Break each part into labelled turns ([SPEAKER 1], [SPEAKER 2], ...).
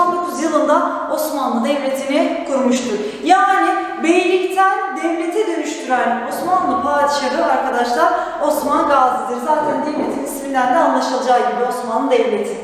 [SPEAKER 1] 1299 yılında Osmanlı Devleti'ni kurmuştur. Yani beylikten devlete dönüştüren Osmanlı padişahı arkadaşlar Osman Gazi'dir. Zaten devletin isminden de anlaşılacağı gibi Osmanlı Devleti.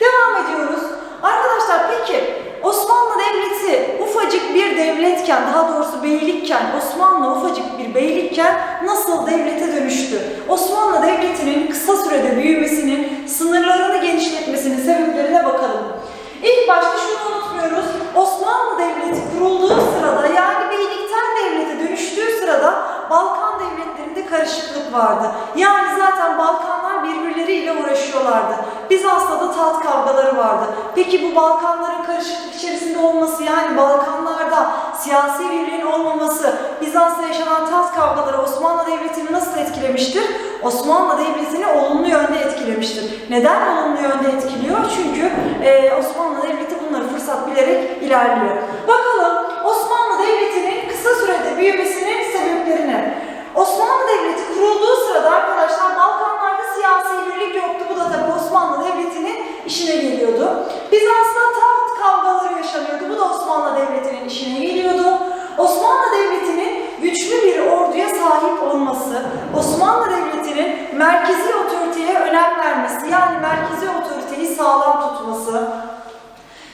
[SPEAKER 1] Devam ediyoruz. Arkadaşlar peki Osmanlı Devleti ufacık bir devletken, daha doğrusu beylikken, Osmanlı ufacık bir beylikken nasıl devlete dönüştü? Osmanlı Devleti'nin kısa sürede büyümesinin, sınırlarını genişletmesinin sebeplerine bakalım. İlk başta şunu unutmuyoruz. Osmanlı Devleti kurulduğu sırada yani beylikten devlete dönüştüğü sırada Balkan devletlerinde karışıklık vardı. Yani zaten Birbirleriyle uğraşıyorlardı. Bizans'ta taht kavgaları vardı. Peki bu Balkanların karışıklık içerisinde olması yani Balkanlarda siyasi birliğin olmaması Bizans'ta yaşanan taht kavgaları Osmanlı Devleti'ni nasıl etkilemiştir? Osmanlı Devleti'ni olumlu yönde etkilemiştir. Neden olumlu yönde etkiliyor? Çünkü e, Osmanlı Devleti bunları fırsat bilerek ilerliyor. Bakalım Osmanlı Devleti'nin kısa sürede büyümesinin sebeplerine. Osmanlı Devleti kurulduğu sırada arkadaşlar Balkanlarda siyasi birlik yoktu. Bu da tabii Osmanlı Devleti'nin işine geliyordu. Bizans'ta taht kavgaları yaşanıyordu. Bu da Osmanlı Devleti'nin işine geliyordu. Osmanlı Devleti'nin güçlü bir orduya sahip olması, Osmanlı Devleti'nin merkezi otoriteye önem vermesi, yani merkezi otoriteyi sağlam tutması,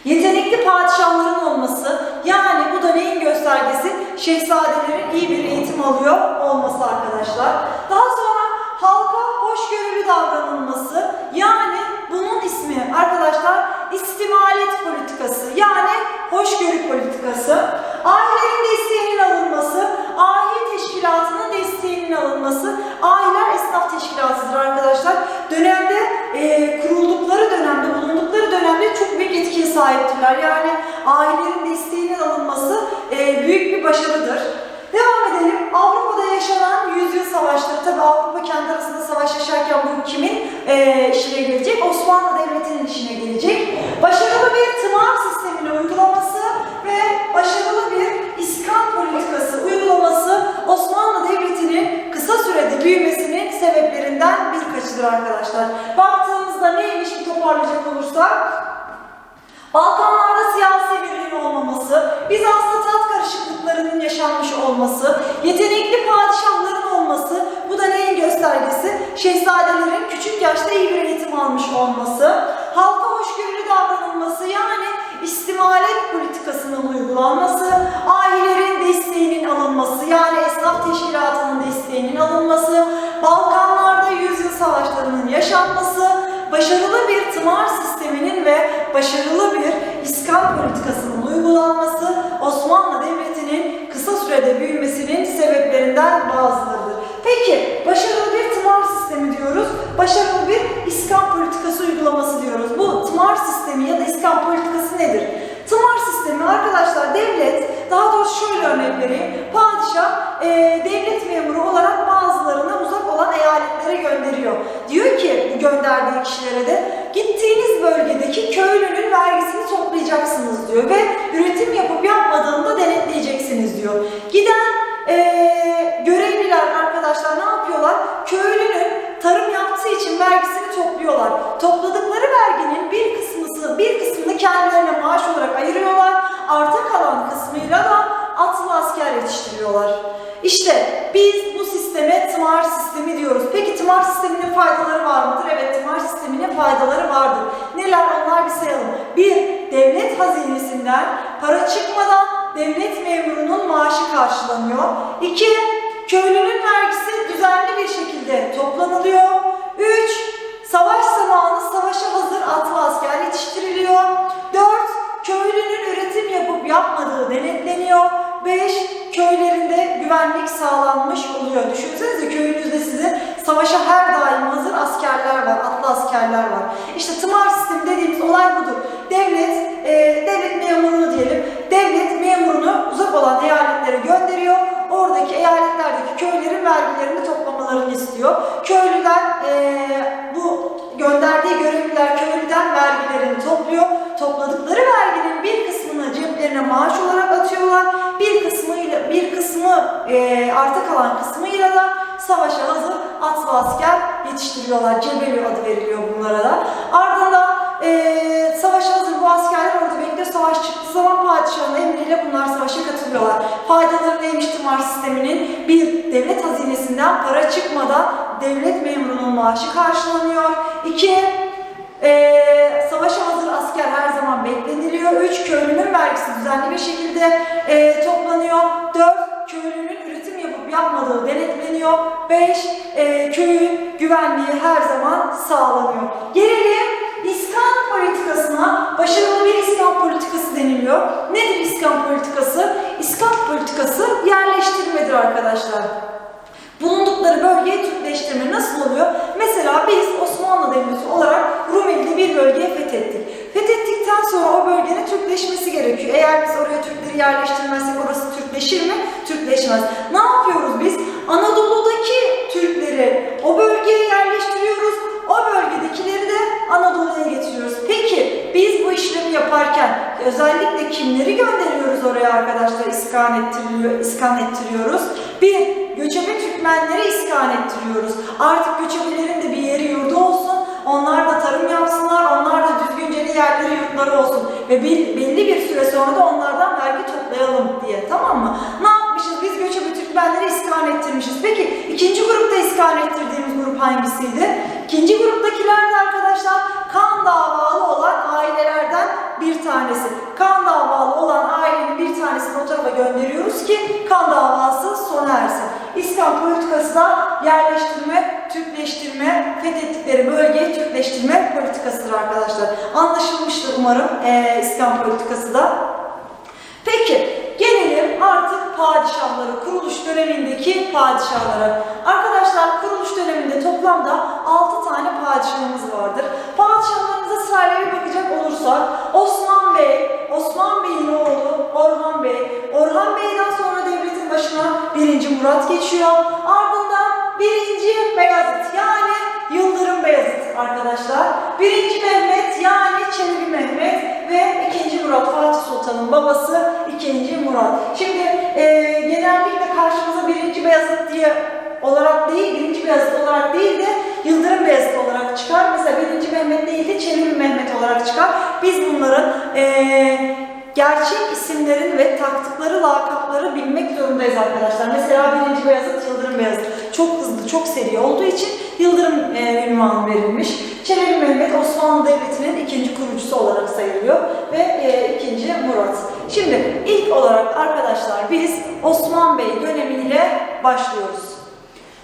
[SPEAKER 1] Yetenekli padişahların olması, yani bu da neyin göstergesi? Şehzadelerin iyi bir eğitim alıyor olması arkadaşlar. Daha sonra halka hoşgörülü davranılması, yani bunun ismi arkadaşlar istimalet politikası, yani hoşgörü politikası. Ailelerin desteğinin alınması, aile teşkilatının desteğinin alınması, aileler esnaf teşkilatıdır arkadaşlar. Dönemde e, kuruldukları dönemde, bulundukları dönemde çok büyük etkiye sahiptirler. Yani ailelerin desteğinin alınması e, büyük bir başarıdır. Devam edelim. Avrupa'da yaşanan yüzyıl savaşları. Tabi Avrupa kendi arasında savaş yaşarken bu kimin e, işine gelecek? Osmanlı Devleti'nin işine gelecek. Başarılı bir tımar sistemini uygulaması ve başarılı bir iskan politikası uygulaması Osmanlı Devleti'nin kısa sürede büyümesinin sebeplerinden birkaçıdır arkadaşlar. Baktığımızda neymiş bir toparlayacak olursak siyasi olmaması, Bizans'ta tat karışıklıklarının yaşanmış olması, yetenekli padişahların olması, bu da neyin göstergesi? Şehzadelerin küçük yaşta iyi bir eğitim almış olması, halka hoşgörülü davranılması yani istimalet politikasının uygulanması, ailelerin desteğinin alınması yani esnaf teşkilatının desteğinin alınması, Balkanlarda yüzyıl savaşlarının yaşanması, başarılı bir tımar sisteminin ve başarılı bir iskan politikasının uygulanması Osmanlı Devleti'nin kısa sürede büyümesinin sebeplerinden bazılarıdır. Peki başarılı bir tımar sistemi diyoruz, başarılı bir iskan politikası uygulaması diyoruz. Bu tımar sistemi ya da iskan politikası nedir? Tımar sistemi arkadaşlar devlet, daha doğrusu şöyle örnek vereyim, padişah e, devlet memuru olarak bazılarına uzak olan eyaletlere gönderiyor. Diyor ki bu gönderdiği kişilere de gittiğiniz bölgedeki köylünün vergisini toplayacaksınız diyor ve üretim yapıp yapmadığını da denetleyeceksiniz diyor. Giden e, görevliler arkadaşlar ne yapıyorlar? Köylünün tarım yaptığı için vergisini topluyorlar. Topladıkları verginin bir kısmını, bir kısmını kendilerine maaş olarak ayırıyorlar. Arta kalan kısmıyla da atlı asker yetiştiriyorlar. İşte biz bu sisteme tımar sistemi diyoruz. Peki tımar sisteminin faydaları var mıdır? Evet tımar sisteminin faydaları vardır. Neler onlar bir sayalım. Bir, devlet hazinesinden para çıkmadan devlet memurunun maaşı karşılanıyor. İki, köylünün vergisi düzenli bir şekilde toplanılıyor. Üç, savaş zamanı savaşa hazır atlı asker yetiştiriliyor. Dört, köylünün üretim yapıp yapmadığı denetleniyor. 5. Köylerinde güvenlik sağlanmış oluyor. Düşünsenize köyünüzde sizin savaşa her daim hazır askerler var, atlı askerler var. İşte tımar sistemi dediğimiz olay budur. Devlet, e, devlet memurunu diyelim, devlet memurunu uzak olan eyaletlere gönderiyor. Oradaki eyaletlerdeki köylerin vergilerini toplamalarını istiyor. Köylüden e, bu gönderdiği görevliler köylüden vergi e, arta kalan kısmıyla da savaşa hazır atlı asker yetiştiriyorlar. Cebeli adı veriliyor bunlara da. Ardından e, savaşa hazır bu askerler orada bekliyor. Savaş çıktığı zaman padişahın emriyle bunlar savaşa katılıyorlar. Faydaları neymiş tımar sisteminin? Bir, devlet hazinesinden para çıkmadan devlet memurunun maaşı karşılanıyor. İki, ee, savaşa hazır asker her zaman bekleniliyor. Üç, köylünün vergisi düzenli bir şekilde e, toplanıyor. Dört, köylünün üretim yapmadığı denetleniyor. Beş, e, köyün güvenliği her zaman sağlanıyor. Gelelim İskan politikasına, başarılı bir İskan politikası deniliyor. Nedir İskan politikası? İskan politikası yerleştirmedir arkadaşlar. Bulundukları bölgeyi Türkleştirme nasıl oluyor? Mesela biz Osmanlı Devleti olarak Rumeli'de bir bölgeyi fethettik. Fethettikten sonra o bölgenin Türkleşmesi gerekiyor. Eğer biz oraya Türkleri yerleştirmezsek orası Türkleşir mi? Türkleşmez. Ne yapıyoruz biz? Anadolu'daki Türkleri o bölgeye yerleştiriyoruz. O bölgedekileri de Anadolu'ya getiriyoruz. Peki biz bu işlemi yaparken özellikle kimleri gönderiyoruz oraya arkadaşlar iskan ettiriliyor, iskan ettiriyoruz? Bir, göçebe Türkmenleri iskan ettiriyoruz. Artık göçebelerin de bir yeri yurdu olsun. Onlar da tarım yapsınlar. Onlar da düzgünce de yerleri yurtları olsun. Ve bil- belli bir süre sonra da onlardan vergi toplayalım diye. Tamam mı? Ne yapmışız? Biz göçebe Türkmenleri iskan ettirmişiz. Peki ikinci grupta iskan ettirdiğimiz grup hangisiydi? İkinci gruptakiler de arkadaşlar kan davalı olan ailelerden bir tanesi. Kan davalı olan ailenin bir tanesini o tarafa gönderiyoruz ki kan davası sona ersin. İslam politikası da yerleştirme, Türkleştirme, fethettikleri bölgeyi Türkleştirme politikasıdır arkadaşlar. Anlaşılmıştır umarım eee İslam politikası da. Peki gelelim artık padişahları, kuruluş dönemindeki padişahlara. Arkadaşlar kuruluş döneminde toplamda 6 tane padişahımız vardır. Padişahlarımıza bir bakacak olursak Osman Bey, Osman Bey'in oğlu Orhan Bey, Orhan Bey'den sonra devletin başına 1. Murat geçiyor. Ardından 1. Beyazıt yani Yıldırım Beyazıt arkadaşlar. 1. Mehmet yani Çelebi Mehmet ve 2. Murat Fatih Sultan'ın babası 2. Murat. Şimdi e, genellikle karşımıza 1. Beyazıt diye olarak değil, 1. Beyazıt olarak değil de Yıldırım Beyazıt olarak çıkar. Mesela 1. Mehmet değil de Çelebi Mehmet olarak çıkar. Biz bunların e, gerçek isimlerin ve taktıkları lakapları bilmek zorundayız arkadaşlar. Mesela 1. Beyazıt, Yıldırım Beyazıt. Çok hızlı, çok seri olduğu için Yıldırım e, ünvanı verilmiş. Çelebi Mehmet Osmanlı Devleti'nin ikinci kurucusu olarak sayılıyor ve e, ikinci Murat. Şimdi ilk olarak arkadaşlar biz Osman Bey dönemiyle başlıyoruz.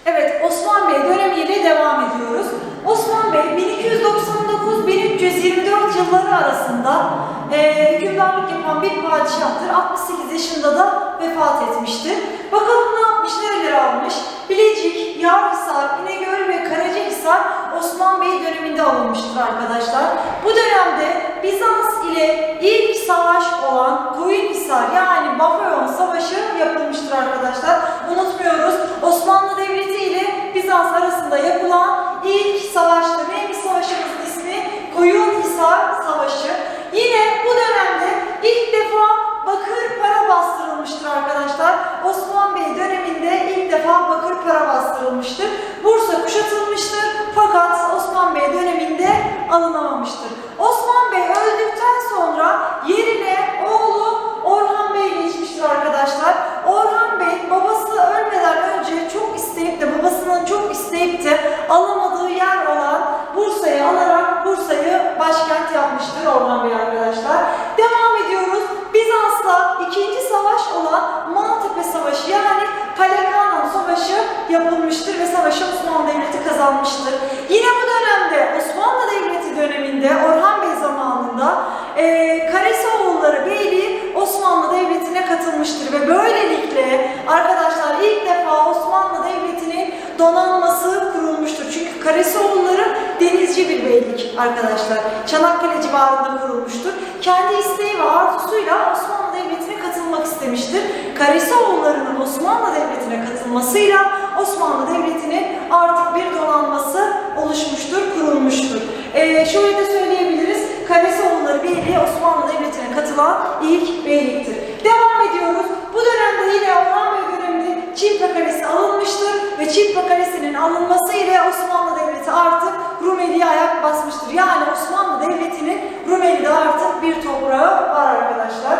[SPEAKER 1] Evet, Osman Bey dönemiyle devam ediyoruz. Osman Bey 1299-1324 yılları arasında e, hükümdarlık yapan bir padişahtır. 68 yaşında da vefat etmiştir. Bakalım ne yapmış, nereleri almış? Bilecik, Yarhisar, İnegöl ve Karacahisar Osman Bey döneminde alınmıştır arkadaşlar. Bu dönemde Bizans ile ilk savaş olan Koyunhisar yani Bafeon Savaşı yapılmıştır arkadaşlar. Arasında yapılan ilk savaştır. Neymiş savaşımızın ismi? Koyunhisar Savaşı. Yine bu dönemde ilk defa bakır para bastırılmıştır arkadaşlar. Osman Bey döneminde ilk defa bakır para bastırılmıştır. Bursa kuşatılmıştır fakat Osman Bey döneminde alınamamıştır. Osman Bey öldükten sonra yerine oğlu Orhan Bey geçmiştir arkadaşlar. Orhan Bey babası ölmeden önce çok isteyip de babasının çok isteyip de alamadığı yer olan Bursa'yı alarak Bursa'yı başkent yapmıştır Orhan Bey arkadaşlar. Devam ediyoruz. Bizans'la ikinci savaş olan Maltepe Savaşı yani Palekano Savaşı yapılmıştır ve savaşı Osmanlı Devleti kazanmıştır. Yine bu dönemde Osmanlı Devleti döneminde Orhan Bey zamanında e, Karasoğulları Beyliği Osmanlı Devleti'ne katılmıştır ve böylelikle arkadaşlar ilk defa Osmanlı Devleti'nin donanması kurulmuştur. Çünkü Karasoğulları denizci bir beylik arkadaşlar. Çanakkale civarında kurulmuştur. Kendi isteği ve arzusuyla Osmanlı Devleti'ne katılmak istemiştir. Karasoğullarının Osmanlı Devleti'ne katılmasıyla Osmanlı Devleti'nin artık bir donanması oluşmuştur, kurulmuştur. Ee, şöyle de söyleyebiliriz. Karasoğulları Beyliği Osmanlı Devleti'ne katılan ilk beyliktir. Devam ediyoruz. Bu dönemde yine Bey döneminde Çipa Kalesi'nin alınması ile Osmanlı Devleti artık Rumeli'ye ayak basmıştır. Yani Osmanlı Devleti'nin Rumeli'de artık bir toprağı var arkadaşlar.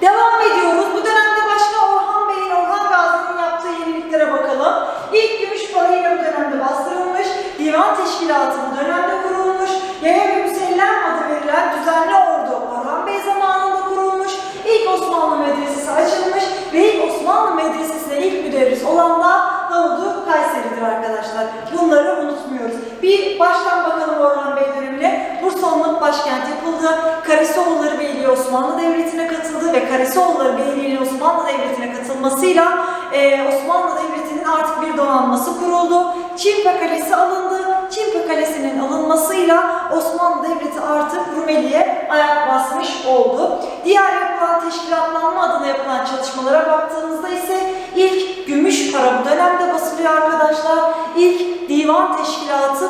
[SPEAKER 1] Devam ediyoruz. Bu dönemde başka Orhan Bey'in, Orhan Gazi'nin yaptığı yeniliklere bakalım. İlk gümüş para yine bu dönemde bastırılmış. Divan teşkilatı bu dönemde kurulmuş. Yaya ve Müsellem adı verilen düzenli ordu Orhan Bey zamanında kurulmuş. İlk Osmanlı medresesi açılmış ve ilk Osmanlı medresesine ilk müderris olan da Davudu Kayseri'dir arkadaşlar. Bunları unutmuyoruz. Bir baştan bakalım Orhan Bey dönemine. Bursa'nın başkent yapıldı. Karasoğulları Beyliği Osmanlı Devleti'ne katıldı ve Karasoğulları Beyliği'nin Osmanlı Devleti'ne katılmasıyla e, Osmanlı Devleti'nin artık bir donanması kuruldu. Çimpe Kalesi alındı. Çimpe Kalesi'nin alınmasıyla Osmanlı Devleti artık Rumeli'ye ayak basmış oldu. Diğer yapılan teşkilatlanma adına yapılan çalışmalara baktığımızda ise ilk gümüş para bu dönemde basılıyor arkadaşlar. İlk divan teşkilatı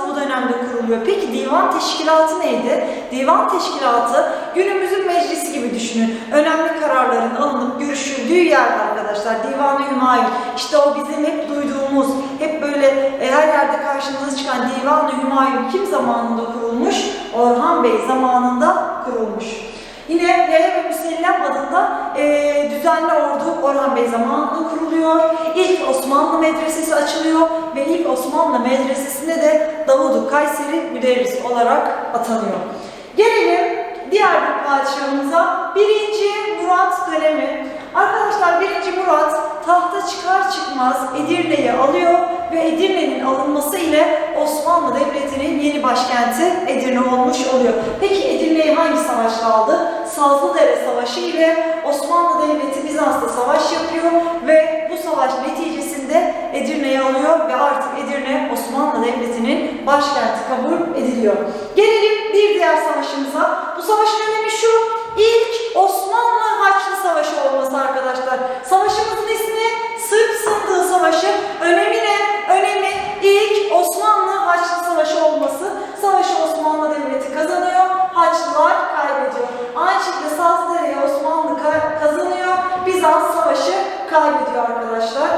[SPEAKER 1] bu dönemde kuruluyor. Peki divan teşkilatı neydi? Divan teşkilatı günümüzün meclisi gibi düşünün. Önemli kararların alınıp görüşüldüğü yer arkadaşlar. Divan-ı Hümayun. İşte o bizim hep duyduğumuz, hep böyle e, her yerde karşımıza çıkan Divan-ı Hümayun kim zamanında kurulmuş? Orhan Bey zamanında kurulmuş. Yine Yaya ve Müsellem adında e, düzenli ordu Orhan Bey zamanında kuruluyor. İlk Osmanlı medresesi açılıyor ve ilk Osmanlı medresesinde de Davudu Kayseri müderris olarak atanıyor. Gelelim diğer bir padişahımıza. Birinci Murat dönemi. Arkadaşlar birinci Murat tahta çıkar çıkmaz Edirne'yi alıyor ve Edirne'nin alınması ile Osmanlı Devleti'nin yeni başkenti Edirne olmuş oluyor. Peki Hangi savaşla aldı? Sazlıdere Savaşı ile Osmanlı Devleti Bizans'ta savaş yapıyor ve bu savaş neticesinde Edirne'yi alıyor ve artık Edirne Osmanlı Devleti'nin başkenti kabul ediliyor. Gelelim bir diğer savaşımıza. Bu savaşın önemi şu, ilk Osmanlı Haçlı Savaşı olması arkadaşlar. Savaşımızın ismi Sırp Sındığı Savaşı. Önemi ne? Önemi ilk Osmanlı Haçlı Savaşı olması. Savaşı Osmanlı Devleti kazanıyor, Haçlılar kaybediyor. Aynı şekilde Sazlıdere'ye Osmanlı ka- kazanıyor, Bizans Savaşı kaybediyor arkadaşlar.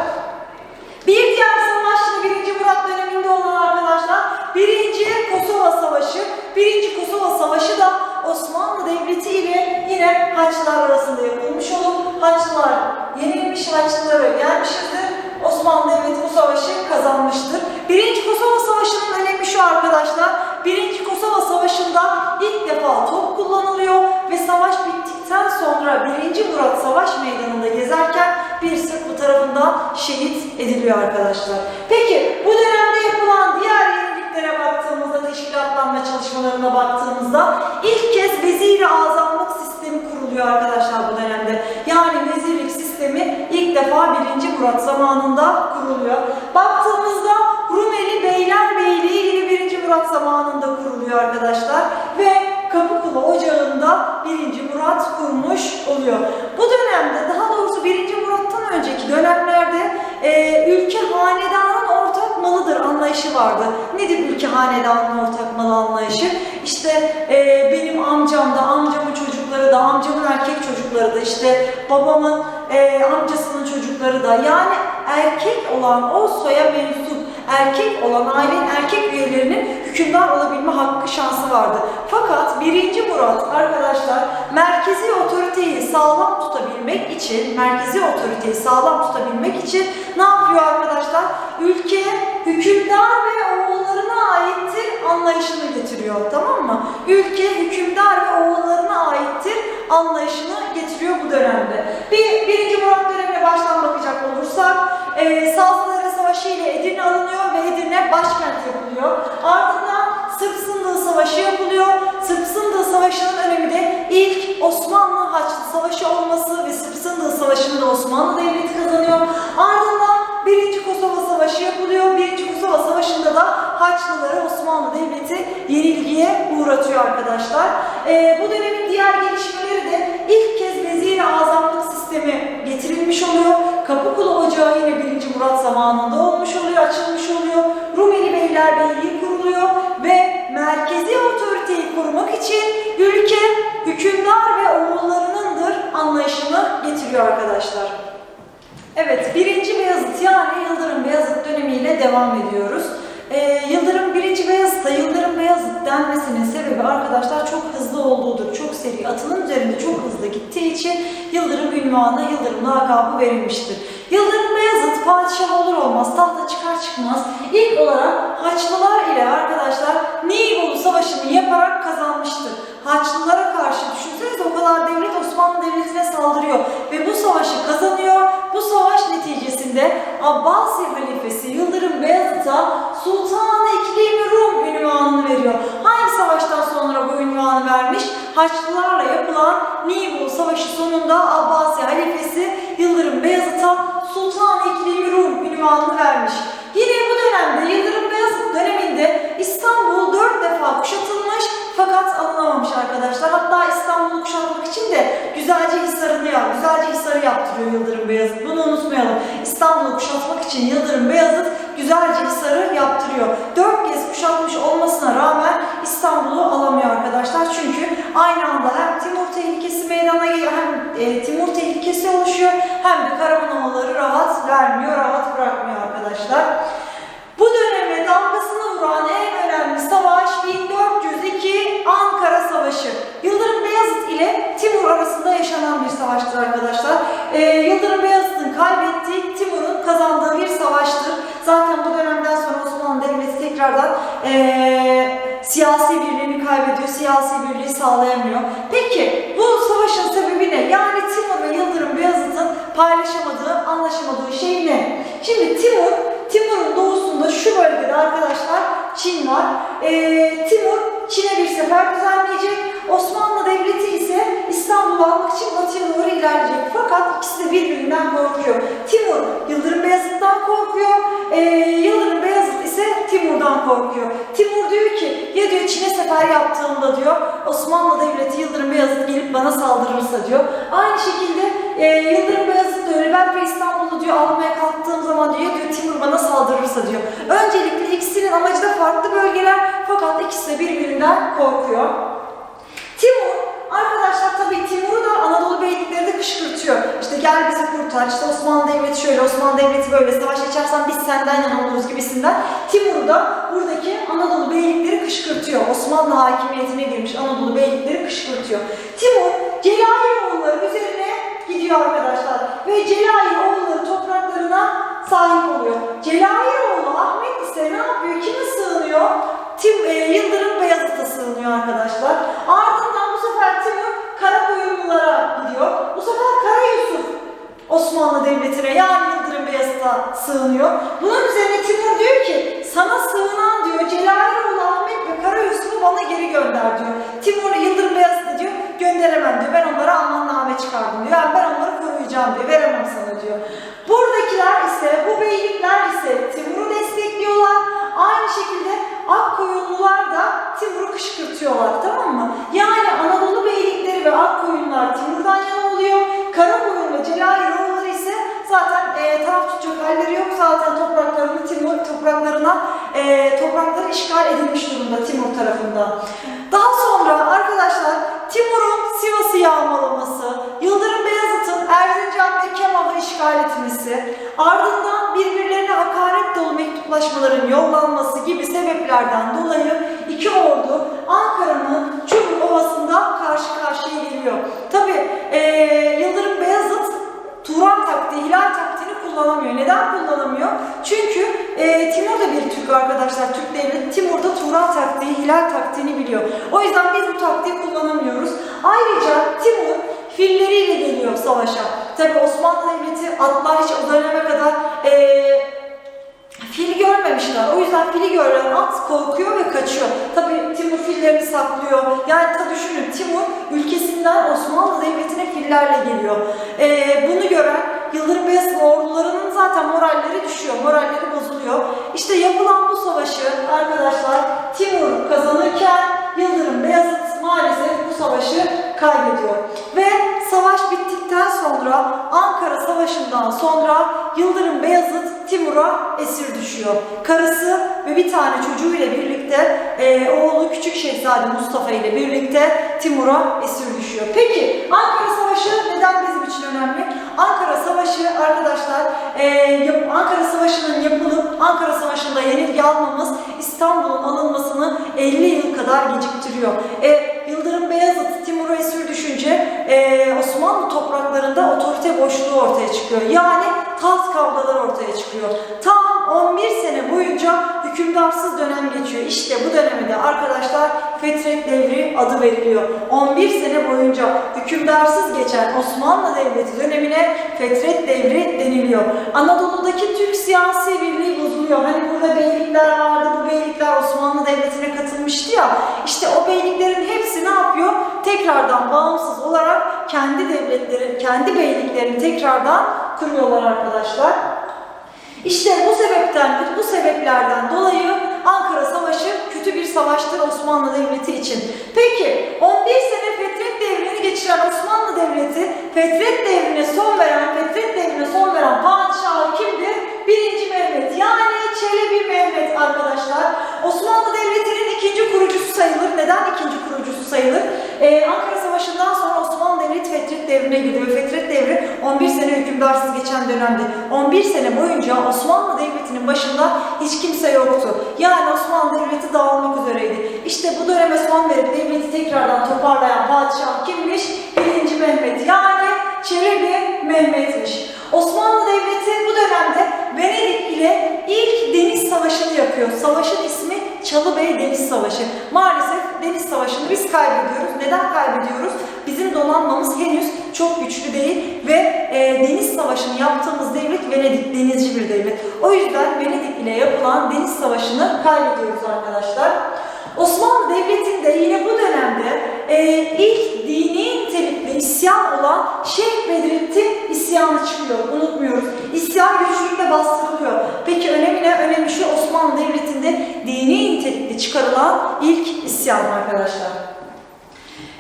[SPEAKER 1] Bir diğer savaş yine 1. Murat döneminde olan arkadaşlar 1. Kosova Savaşı. 1. Kosova Savaşı da Osmanlı Devleti ile yine Haçlılar arasında yapılmış olup Haçlılar yenilmiş Haçlıları yenmişizdir. Osmanlı Devleti bu savaşı kazanmıştır. 1. Kosova Savaşı'nın önemi şu arkadaşlar. 1. Kosova Savaşı'nda ilk defa top kullanılıyor ve savaş bittikten sonra 1. Murat Savaş Meydanı'nda gezerken bir Sırplı tarafından şehit ediliyor arkadaşlar. Peki bu dönemde yapılan diğer yeniliklere baktığımızda, teşkilatlanma çalışmalarına baktığımızda ilk kez vezir-i azamlık sistemi kuruluyor arkadaşlar bu dönemde. Yani vezirlik sistemi ilk defa 1. Murat zamanında kuruluyor. Baktığımızda Rumeli Beylerbeyliği yine 1. Murat zamanında kuruluyor arkadaşlar ve Kapıkulu Ocağı'nda 1. Murat kurmuş oluyor. Bu dönemde daha doğrusu 1. Murat'tan önceki dönemlerde e, ülke hanedanın ortak malıdır anlayışı vardı. Nedir ülke hanedanın ortak malı anlayışı? İşte e, benim amcam da, amcamın çocukları da, amcamın erkek çocukları da, işte babamın e, amcasının çocukları da yani erkek olan o soya mensup erkek olan ailenin erkek üyelerinin hükümdar olabilme hakkı şansı vardı. Fakat 1. Murat arkadaşlar merkezi otoriteyi sağlam tutabilmek için, merkezi otoriteyi sağlam tutabilmek için ne yapıyor arkadaşlar? Ülkeye hükümdar ve oğullarına aittir anlayışını getiriyor tamam mı? Ülke hükümdar ve oğullarına aittir anlayışını getiriyor bu dönemde. Bir, birinci Murat dönemine baştan bakacak olursak e, Sazlıdere Savaşı ile Edirne alınıyor ve Edirne başkent yapılıyor. Ardından Sırp Sındığı Savaşı yapılıyor. Sırp Sındığı Savaşı'nın önemi de ilk Osmanlı Haçlı Savaşı olması ve Sırp Sındığı Savaşı'nı Osmanlı Devleti kazanıyor. Ardından Birinci Kosova Savaşı yapılıyor. Birinci Kosova Savaşı'nda da Haçlıları Osmanlı Devleti yenilgiye uğratıyor arkadaşlar. Ee, bu dönemin diğer gelişmeleri de ilk kez vezir azamlık sistemi getirilmiş oluyor. Kapıkulu Ocağı yine 1. Murat zamanında olmuş oluyor, açılmış oluyor. Rumeli Beylerbeyliği kuruluyor ve merkezi otoriteyi korumak için ülke hükümdar ve oğullarınındır anlayışını getiriyor arkadaşlar. Evet, birinci Beyazıt yani Yıldırım Beyazıt dönemiyle devam ediyoruz. Ee, Yıldırım birinci Beyazıt'ta Yıldırım Beyazıt denmesinin sebebi arkadaşlar çok hızlı olduğudur. Çok seri, atının üzerinde çok hızlı gittiği için Yıldırım ünvanı, Yıldırım lakabı verilmiştir. Yıldırım Beyazıt padişah olur olmaz, tahta çıkar çıkmaz ilk olarak Haçlılar ile arkadaşlar Nibolu Savaşı'nı yaparak kazanmıştır. Haçlılara karşı düşünsenize o kadar devlet Osmanlı Devleti'ne saldırıyor ve bu savaşı kazanıyor. Bu savaş neticesinde Abbasi halifesi Yıldırım Beyazıt'a Sultan-ı İklim Rum ünvanını veriyor. Hangi savaştan sonra bu ünvanı vermiş? Haçlılarla yapılan Nibolu Savaşı sonunda Abbasi halifesi Yıldırım Beyazıt'a Sultan-ı İklim Rum ünvanını vermiş. Yine bu dönemde Yıldırım Beyazıt döneminde İstanbul dört defa kuşatılmış fakat alınamamış arkadaşlar. Hatta İstanbul'u kuşatmak için de güzelce hisarını yap, güzelce hisarı yaptırıyor Yıldırım Beyazıt. Bunu unutmayalım. İstanbul'u kuşatmak için Yıldırım Beyazıt güzelce hisarı yaptırıyor. Dört kez kuşatmış olmasına rağmen İstanbul'u alamıyor arkadaşlar. Çünkü aynı anda hem Timur tehlikesi meydana geliyor, hem e, Timur tehlikesi oluşuyor, hem de Karamanlıları rahat vermiyor, rahat bırakmıyor arkadaşlar. Bu döneme damgasını vuran en önemli savaş 1402 Ankara Savaşı. Yıldırım Beyazıt ile Timur arasında yaşanan bir savaştır arkadaşlar. Ee, Yıldırım Beyazıt'ın kaybettiği, Timur'un kazandığı bir savaştır. Zaten bu dönemden sonra Osmanlı Devleti tekrardan ee, siyasi birliğini kaybediyor, siyasi birliği sağlayamıyor. Peki bu savaşın sebebi ne? Yani Timur ve Yıldırım Beyazıt'ın paylaşamadığı, anlaşamadığı şey ne? Şimdi Timur, Timur'un doğusunda şu bölgede arkadaşlar Çin var. Ee, Timur Çin'e bir sefer düzenleyecek. Osmanlı Devleti ise İstanbul'u almak için batıya doğru ilerleyecek. Fakat ikisi de birbirinden korkuyor. Timur Yıldırım Beyazıt'tan korkuyor. Ee, Yıldırım Beyazıt ise Timur'dan korkuyor. Timur diyor ki ya diyor Çin'e sefer yaptığımda diyor Osmanlı Devleti Yıldırım Beyazıt gelip bana saldırırsa diyor. Aynı şekilde e, Yıldırım Beyazıt da öyle ben de İstanbul'u diyor almaya kalktığım zaman diyor, diyor Timur bana saldırırsa diyor. Öncelikle ikisinin amacı da farklı bölgeler fakat ikisi de birbirinden korkuyor. Timur Arkadaşlar tabii Timur'u da Anadolu beylikleri de kışkırtıyor. İşte gel bizi kurtar, işte Osmanlı Devleti şöyle, Osmanlı Devleti böyle, savaş açarsan biz senden yana oluruz gibisinden. Timur da buradaki Anadolu beylikleri kışkırtıyor. Osmanlı hakimiyetine girmiş Anadolu beylikleri kışkırtıyor. Timur, gidiyor arkadaşlar. Ve Celayiroğulları topraklarına sahip oluyor. Celayiroğlu Ahmet ise ne yapıyor? Kime sığınıyor? Tim, e, Yıldırım Beyazıt'a sığınıyor arkadaşlar. Ardından bu sefer Timur Karakoyunlulara gidiyor. Bu sefer Kara Yusuf Osmanlı Devleti'ne yani Yıldırım Beyazıt'a sığınıyor. Bunun üzerine Timur diyor ki sana sığınan diyor Celayiroğlu Ahmet ve Kara Yusuf'u bana geri gönder diyor. Timur Yıldırım Beyazıt'a diyor gönderemem diyor. Ben onlara ammanname çıkardım diyor. Yani ben onları koruyacağım diyor. Veremem sana diyor. Buradakiler ise bu beylikler ise Timur'u destekliyorlar. Aynı şekilde Akkoyunlular da Timur'u kışkırtıyorlar tamam mı? Yani Anadolu beylikleri ve Akkoyunlular Timur'dan yana oluyor. Karakoyun ve Celayiroğulları ise zaten e, taraf tutacak halleri yok. Zaten topraklarını Timur topraklarına e, toprakları işgal edilmiş durumda Timur tarafından. Daha sonra arkadaşlar Timur'un Sivas'ı yağmalaması, Yıldırım Beyazıt'ın Erzincan ve Kemah'ı işgal etmesi, ardından birbirlerine hakaret dolu mektuplaşmaların yollanması gibi sebeplerden dolayı iki ordu Ankara'nın Çubuk Ovası'nda karşı karşıya geliyor. Tabi Yıldırım Beyazıt Turan taktiği, hilal taktiğini kullanamıyor. Neden kullanamıyor? Çünkü e, Timur da bir Türk arkadaşlar, Türk devleti. Timur da Turan taktiği, hilal taktiğini biliyor. O yüzden biz bu taktiği kullanamıyoruz. Ayrıca Timur filleriyle geliyor savaşa. Tabi Osmanlı Devleti atlar hiç o döneme kadar e, Fili görmemişler. O yüzden fili gören at korkuyor ve kaçıyor. Tabii Timur fillerini saklıyor. Yani ta düşünün Timur ülkesinden Osmanlı Devleti'ne fillerle geliyor. Ee, bunu gören Yıldırım Beyazıt ordularının zaten moralleri düşüyor. Moralleri bozuluyor. İşte yapılan bu savaşı arkadaşlar Timur kazanırken Yıldırım Beyazıt maalesef bu savaşı kaybediyor. Ve savaş bittikten sonra Ankara Savaşı'ndan sonra Yıldırım Beyazıt Timur'a esir düşüyor. Karısı ve bir tane çocuğuyla birlikte e, oğlu Küçük Şehzade Mustafa ile birlikte Timur'a esir düşüyor. Peki Ankara Savaşı neden bizim için önemli? Ankara Savaşı arkadaşlar e, Ankara Savaşı'nın yapılıp Ankara Savaşı'nda yenilgi almamız İstanbul'un alınmasını 50 yıl kadar geciktiriyor. E, Yıldırım Beyazıt Timur'a esir düşünce e, Osmanlı topraklarında otorite boşluğu ortaya çıkıyor. Yani taht kavgaları ortaya çıkıyor. Tam 11 sene boyunca hükümdarsız dönem geçiyor. İşte bu döneme de arkadaşlar Fetret Devri adı veriliyor. 11 sene boyunca hükümdarsız geçen Osmanlı Devleti dönemine Fetret Devri deniliyor. Anadolu'daki Türk siyasi birliği bozuluyor. Hani burada beylikler vardı, bu beylikler Osmanlı Devleti'ne katılmıştı ya. İşte o beyliklerin hepsi ne yapıyor? Tekrardan bağımsız olarak kendi devletleri, kendi beyliklerini tekrardan kuruyorlar arkadaşlar. İşte bu sebeptendir, bu sebeplerden dolayı Ankara Savaşı kötü bir savaştır Osmanlı Devleti için. Peki 11 sene Fetret Devri'ni geçiren Osmanlı Devleti, Fetret Devri'ne son veren, Fetret Devri'ne son veren padişahı kimdir? 1. Mehmet yani Çelebi Mehmet arkadaşlar. Osmanlı Devleti'nin ikinci kurucusu sayılır. Neden ikinci kurucusu sayılır? Ee, Ankara Savaşı'ndan sonra Osmanlı Devleti Fetret Devri'ne girdi ve Fetret Devri 11 sene hükümdarsız dönemdi. 11 sene boyunca Osmanlı Devleti'nin başında hiç kimse yoktu. Yani Osmanlı Devleti dağılmak üzereydi. İşte bu döneme son verip devleti tekrardan toparlayan padişah kimmiş? 1. Mehmet yani Çelebi Mehmet'miş. Osmanlı Devleti bu dönemde Venedik ile ilk deniz savaşını yapıyor. Savaşın ismi Çalıbey Deniz Savaşı. Maalesef deniz savaşını biz kaybediyoruz. Neden kaybediyoruz? Bizim donanmamız henüz çok güçlü değil ve e, deniz savaşını yaptığımız devlet Venedik denizci bir devlet. O yüzden Venedik ile yapılan deniz savaşını kaybediyoruz arkadaşlar. Osmanlı Devleti'nde yine bu dönemde e, ilk dini nitelikli isyan olan Şeyh Bedrettin isyanı çıkıyor. Unutmuyoruz. İsyan güçlükle bastırılıyor. Peki önemi ne? Önemi şu Osmanlı Devleti'nde dini nitelikli çıkarılan ilk isyan arkadaşlar.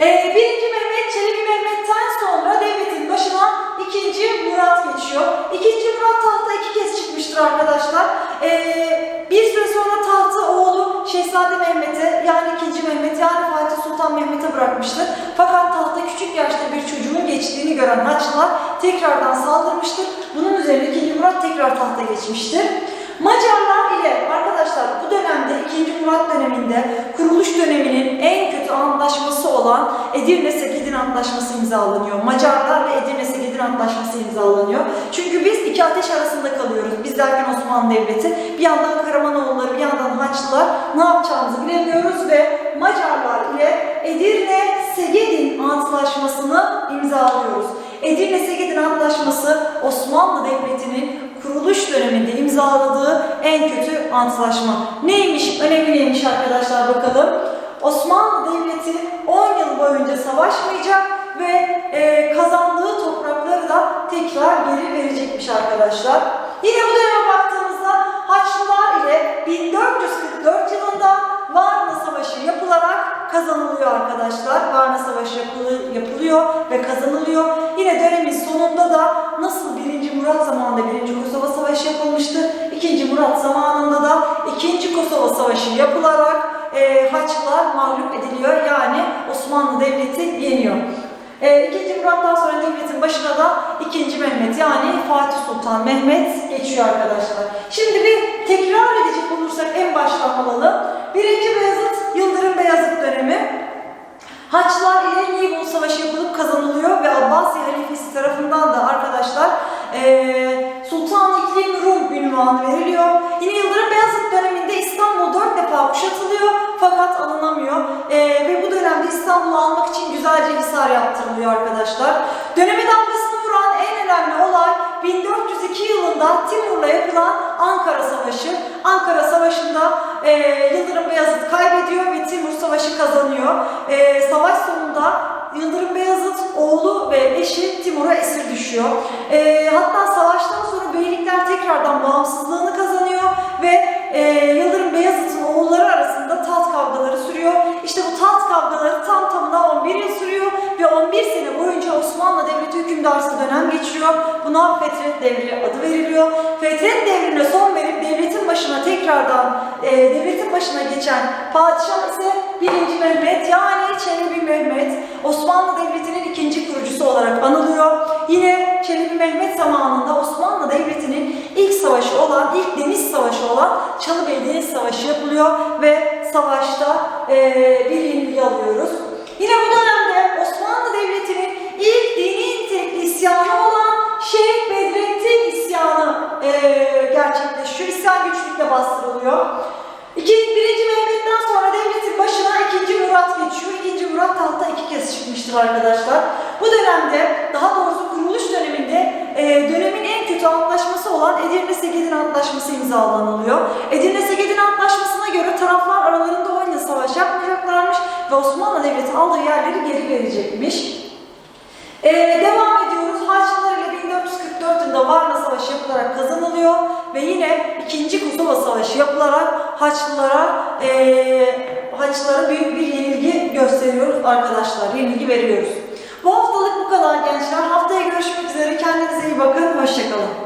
[SPEAKER 1] Ee, birinci Mehmet, Çelebi Mehmet'ten sonra devletin başına ikinci Murat geçiyor. İkinci Murat tahta iki kez çıkmıştır arkadaşlar. Ee, bir süre sonra tahtı oğlu Şehzade Mehmet'e yani ikinci Mehmet yani Fatih Sultan Mehmet'e bırakmıştır. Fakat tahta küçük yaşta bir çocuğun geçtiğini gören Haçlılar tekrardan saldırmıştır. Bunun üzerine ikinci Murat tekrar tahta geçmiştir. Macarlar ile arkadaşlar bu dönemde 2. Murat döneminde kuruluş döneminin en kötü antlaşması olan Edirne Sekedin Antlaşması imzalanıyor. Macarlar ve Edirne Sekedin Antlaşması imzalanıyor. Çünkü biz iki ateş arasında kalıyoruz. Biz derken Osmanlı Devleti bir yandan Karamanoğulları bir yandan Haçlılar ne yapacağımızı bilemiyoruz ve Macarlar ile Edirne Segedin Antlaşması'nı imzalıyoruz. Edirne Segedin Antlaşması Osmanlı Devleti'nin kuruluş döneminde imzaladığı en kötü antlaşma. Neymiş, önemi neymiş arkadaşlar bakalım. Osmanlı Devleti 10 yıl boyunca savaşmayacak ve e, kazandığı toprakları da tekrar geri verecekmiş arkadaşlar. Yine bu döneme baktığımızda Haçlılar ile 1444 yılında Varna Savaşı yapılarak kazanılıyor arkadaşlar. Varna Savaşı yapılı- yapılıyor ve kazanılıyor. Yine dönemin sonunda da nasıl 1. Murat zamanında 1. Kosova Savaşı yapılmıştı. 2. Murat zamanında da 2. Kosova Savaşı yapılarak e, Haçlılar mağlup ediliyor. Yani Osmanlı Devleti yeniyor. E, 2. Murat'tan sonra devletin başına da 2. Mehmet yani Fatih Sultan Mehmet geçiyor arkadaşlar. Şimdi bir tekrar edecek olursak en baştan alalım. 1. Beyazıt, Yıldırım Beyazıt dönemi. Haçlılar ile Nibol Savaşı yapılıp kazanılıyor ve Abbasi halifesi tarafından da arkadaşlar eee Sultan İklim Rum ünvanı veriliyor. Yine Yıldırım Beyazıt döneminde İstanbul dört defa kuşatılıyor fakat alınamıyor. Eee, ve bu dönemde İstanbul'u almak için güzelce hisar yaptırılıyor arkadaşlar. Döneme damgasını vuran en önemli olay 1402 yılında Timur'la yapılan Ankara Savaşı. Ankara Savaşı'nda eee, Yıldırım Beyazıt kaybediyor ve Timur Savaşı kazanıyor. Eee, savaş sonunda Yıldırım Beyazıt oğlu ve eşi Timur'a esir düşüyor. Eee, hatta savaştan sonra beylikler tekrardan bağımsızlığını kazanıyor ve eee, Yıldırım Beyazıt'ın oğulları arasında taht kavgaları sürüyor. İşte bu taht kavgaları tam tamına 11 yıl sürüyor ve 11 sene boyunca Osmanlı Devleti hükümdarsız dönem geçiriyor. Buna Fetret Devri adı veriliyor. Fetret Devri'ne son verip devletin başına tekrardan e, devletin başına geçen padişah ise 1. Mehmet yani Çelebi Mehmet Osmanlı Devleti'nin ikinci kurucusu olarak anılıyor. Yine Çelebi Mehmet zamanında Osmanlı Devleti'nin ilk savaşı olan, ilk deniz savaşı olan Çalıbey Deniz Savaşı yapılıyor ve savaşta e, bir yenilgi alıyoruz. Yine bu dönemde Osmanlı Devleti'nin ilk dini tek isyanı olan Şeyh Bedrettin isyanı e, gerçekleşiyor. İsyan güçlükle bastırılıyor. İkinci, birinci Mehmet'ten sonra Murat geçiyor. İkinci Murat tahta iki kez çıkmıştır arkadaşlar. Bu dönemde, daha doğrusu kuruluş döneminde e, dönemin en kötü antlaşması olan Edirne-Segedin Antlaşması imzalanılıyor. Edirne-Segedin Antlaşması'na göre taraflar aralarında 10 yıl savaş yapmayacaklarmış ve Osmanlı Devleti aldığı yerleri geri verecekmiş. Ee, devam ediyoruz. Haçlılar ile 1444 yılında Varna Savaşı yapılarak kazanılıyor ve yine 2. Kosova Savaşı yapılarak Haçlılara ee, Haçlılara büyük bir yenilgi gösteriyoruz arkadaşlar. Yenilgi veriyoruz. Bu haftalık bu kadar gençler. Haftaya görüşmek üzere. Kendinize iyi bakın. Hoşçakalın.